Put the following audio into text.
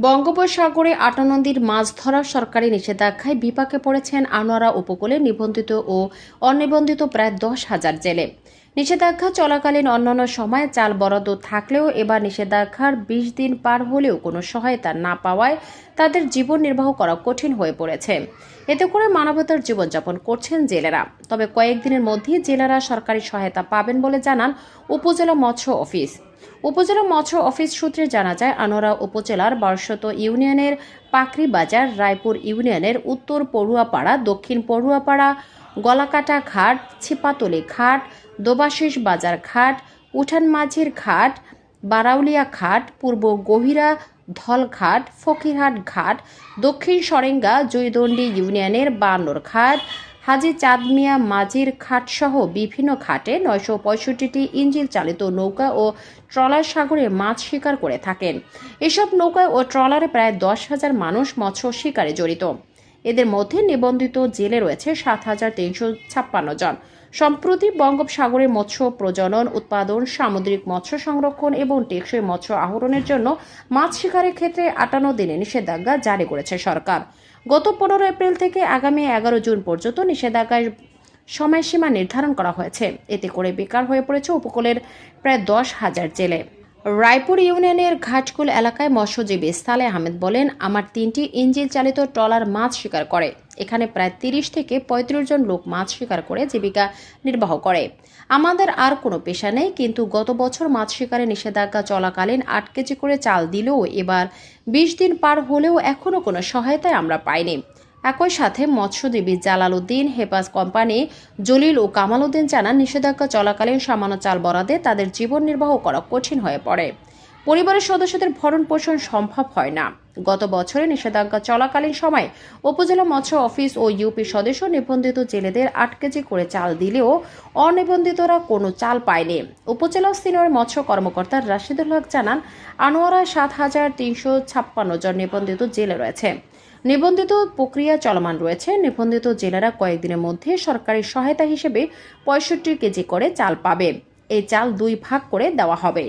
বঙ্গোপসাগরে আটা নদীর মাছ ধরার সরকারি নিষেধাজ্ঞায় বিপাকে পড়েছেন আনোয়ারা উপকূলে নিবন্ধিত ও অনিবন্ধিত প্রায় দশ হাজার জেলে। নিষেধাজ্ঞা চলাকালীন অন্যান্য সময়ে চাল বরাদ্দ থাকলেও এবার নিষেধাজ্ঞার বিশ দিন পার হলেও কোনো সহায়তা না পাওয়ায় তাদের জীবন নির্বাহ করা কঠিন হয়ে পড়েছে। এতে করে মানবতার জীবনযাপন করছেন জেলেরা। তবে কয়েকদিনের মধ্যেই জেলেরা সরকারি সহায়তা পাবেন বলে জানান উপজেলা মৎস্য অফিস। উপজেলা মৎস্য অফিস সূত্রে জানা যায় আনোরা উপজেলার বারশত ইউনিয়নের পাকরি বাজার রায়পুর ইউনিয়নের উত্তর পড়ুয়াপাড়া, দক্ষিণ পড়ুয়াপাড়া গলাকাটা ঘাট, ছিপাতলি ঘাট দোবাশিস বাজার ঘাট উঠান মাঝির ঘাট, বারাউলিয়া ঘাট, পূর্ব গহিরা ধলঘাট ফকিরহাট ঘাট, দক্ষিণ সরেঙ্গা, জয়দণ্ডী ইউনিয়নের বান্নর ঘাট, হাজি চাঁদমিয়া মাঝির ঘাটসহ বিভিন্ন ঘাটে নয়শো পঁয়ষট্টিটি ইঞ্জিল চালিত নৌকা ও ট্রলার সাগরে মাছ শিকার করে থাকেন। এসব নৌকা ও ট্রলারে প্রায় দশ হাজার মানুষ মৎস্য শিকারে জড়িত। এদের মধ্যে নিবন্ধিত জেলে রয়েছে সাত হাজার তিনশো ছাপ্পান্ন জন। সম্প্রতি বঙ্গোপসাগরে মৎস্য প্রজনন, উৎপাদন, সামুদ্রিক মৎস্য সংরক্ষণ এবং টেকসই মৎস্য আহরণের জন্য মাছ শিকারের ক্ষেত্রে আটান্ন দিনে নিষেধাজ্ঞা জারি করেছে সরকার। গত পনেরো এপ্রিল থেকে আগামী এগারো জুন পর্যন্ত নিষেধাজ্ঞার সময়সীমা নির্ধারণ করা হয়েছে। এতে করে বেকার হয়ে পড়েছে উপকূলের প্রায় দশ হাজার জেলে। রায়পুর ইউনিয়নের ঘাটকুল এলাকায় মৎস্যজীবী সালে আহমেদ বলেন, আমার তিনটি ইঞ্জিন চালিত ট্রলার মাছ শিকার করে। এখানে প্রায় তিরিশ থেকে পঁয়ত্রিশ জন লোক মাছ শিকার করে, জীবিকা নির্বাহ করে। আমাদের আর কোনো পেশা নেই, কিন্তু গত বছর মাছ শিকারে নিষেধাজ্ঞা চলাকালীন আট কেজি করে চাল দিলেও এবার বিশ দিন পার হলেও এখনও কোনো সহায়তায় আমরা পাইনি। একই সাথে মৎস্যজীবী জালাল উদ্দিন কোম্পানি, জলিল ও কামাল উদ্দিন জানান, নিষেধাজ্ঞা চলাকালীন সামান্য চাল বরাদে তাদের জীবন নির্বাহ করা কঠিন হয়ে পড়ে। পরিবারের সদস্যদের ভরণ পোষণ সম্ভব হয় না। গত বছরে নিষেধাজ্ঞা চলাকালীন সময় উপজেলা মৎস্য অফিস ও ইউপি সদস্য নিবন্ধিত জেলেদের আট কেজি করে চাল দিলেও অনিবন্ধিতরা কোনো চাল পায়নি। উপজেলা সিনিয়র মৎস্য কর্মকর্তা রাশিদুল হক জানান, আনোয়ারায় সাত হাজার তিনশো ছাপ্পান্ন জন নিবন্ধিত জেলে রয়েছে। নিবন্ধিত প্রক্রিয়া চলমান রয়েছে। নিবন্ধিত জেলেরা কয়েকদিনের মধ্যে সরকারি সহায়তা হিসেবে পঁয়ষট্টি কেজি করে চাল পাবে। এই চাল দুই ভাগ করে দেওয়া হবে।